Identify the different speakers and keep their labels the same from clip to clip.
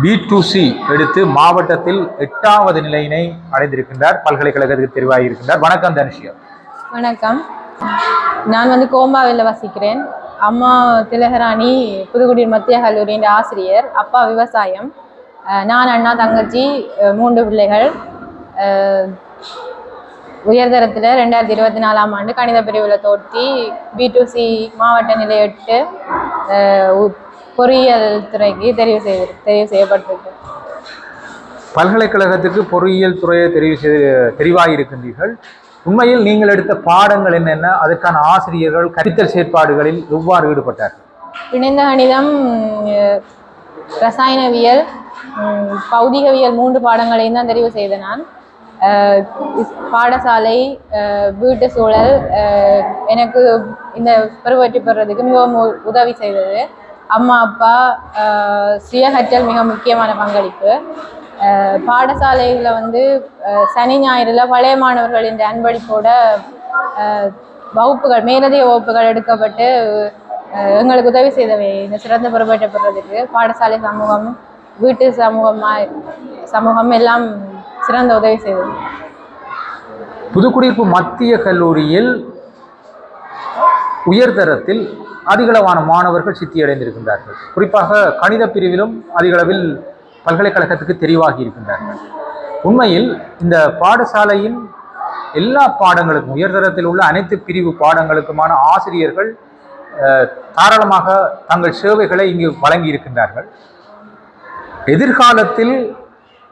Speaker 1: B to C எடுத்து மாவட்டத்தில் எட்டாவது நிலையினை அடைந்திருக்கின்றார். பல்கலைக்கழகத்துக்கு தெரிவாகியிருக்கின்றார் வணக்கம் தனுஷியா.
Speaker 2: வணக்கம். நான் வந்து கோம்பாவில் வசிக்கிறேன். அம்மா திலகராணி புதுக்குடி மத்திய கல்லூரியின் ஆசிரியர் அப்பா விவசாயம் நான் அண்ணா தங்கச்சி மூன்று பிள்ளைகள் உயர்தரத்தில் ரெண்டாயிரத்தி இருபத்தி நாலாம் ஆண்டு கணித பிரிவில் தோற்றி பி டு சி மாவட்ட நிலையெட்டு பொறியியல் துறைக்கு தெரிவு செய்து தெரிவு செய்யப்பட்டிருக்கு.
Speaker 1: பல்கலைக்கழகத்துக்கு பொறியியல் துறையை தெரிவு செய்து தெரிவாகியிருக்கின்றீர்கள் உண்மையில் நீங்கள் எடுத்த பாடங்கள் என்னென்ன? அதற்கான ஆசிரியர்கள் கற்பித்தல் செயற்பாடுகளில் எவ்வாறு ஈடுபட்டார்கள்?
Speaker 2: இணைந்த கணிதம் ரசாயனவியல் பௌதிகவியல் மூன்று பாடங்களையும் தான் தெரிவு செய்த நான். பாடசாலை வீட்டு சூழல் எனக்கு இந்த பருவற்றி பெறதுக்கு மிகவும் உதவி செய்தது. அம்மா அப்பா சுயஹற்றல் மிக முக்கியமான பங்களிப்பு. பாடசாலையில் வந்து சனி ஞாயிறில் பழைய மாணவர்களின் அன்பளிப்போட வகுப்புகள் மேலதிக வகுப்புகள் எடுக்கப்பட்டு எங்களுக்கு உதவி செய்தவை. இந்த சிறந்த பொறுப்பேற்ற பாடசாலை சமூகம் வீட்டு சமூகமாக சமூகம் எல்லாம் சிறந்த உதவி செய்தது.
Speaker 1: புதுக்குடியிருப்பு மத்திய கல்லூரியில் உயர்தரத்தில் அதிகளவான மாணவர்கள் சித்தியடைந்திருக்கின்றார்கள். குறிப்பாக கணித பிரிவிலும் அதிகளவில் பல்கலைக்கழகத்துக்கு தெரிவாகி இருக்கின்றார்கள். உண்மையில் இந்த பாடசாலையின் எல்லா பாடங்களுக்கும் உயர்தரத்தில் உள்ள அனைத்து பிரிவு பாடங்களுக்குமான ஆசிரியர்கள் தாராளமாக தங்கள் சேவைகளை இங்கு வழங்கி இருக்கின்றார்கள் எதிர்காலத்தில்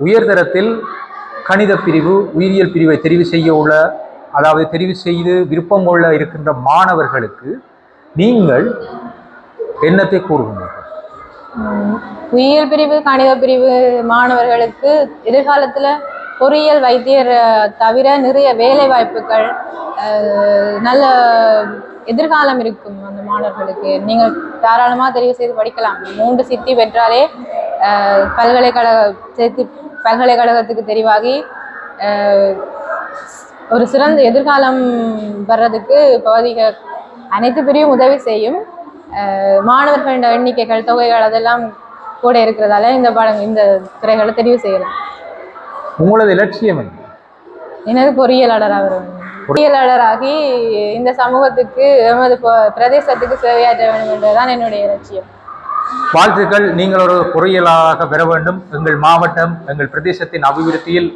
Speaker 1: உயர்தரத்தில் கணித பிரிவு உயிரியல் பிரிவை தெரிவு செய்ய உள்ள அதாவது தெரிவு செய்து விருப்பம் கொள்ள இருக்கின்ற மாணவர்களுக்கு நீங்கள் என்னத்தை கூறுகின்றீர்கள்?
Speaker 2: உயிரியல் பிரிவு கணித பிரிவு மாணவர்களுக்கு எதிர்காலத்தில் பொறியியல் வைத்தியர் தவிர நிறைய வேலை வாய்ப்புகள் நல்ல எதிர்காலம் இருக்கும் அந்த மாணவர்களுக்கு. நீங்கள் தாராளமாக தெரிவு செய்து படிக்கலாம். மூன்று சித்தி பெற்றாலே பல்கலைக்கழக சேர்த்து பல்கலைக்கழகத்துக்கு தெரிவாகி ஒரு சிறந்த எதிர்காலம் வர்றதுக்கு பௌதிக அனைத்து பிரிவும் உதவி செய்யும். மாணவர்களின் எண்ணிக்கைகள் தொகைகள் அதெல்லாம் கூட இருக்கிறதால இந்த பாடம் இந்த துறைகளை தெரிவு செய்யலாம்.
Speaker 1: உங்களது இலட்சியம் என்ன?
Speaker 2: எனது பொறியியலாளராக வர வேண்டும் பொறியியலாளராகி இந்த சமூகத்துக்கு எமது பிரதேசத்துக்கு சேவையாற்ற வேண்டும் என்பதுதான் என்னுடைய லட்சியம்
Speaker 1: வாழ்த்துக்கள். நீங்கள் ஒரு பொறியியலாளராக பெற வேண்டும். எங்கள் மாவட்டம் எங்கள் பிரதேசத்தின் அபிவிருத்தியில்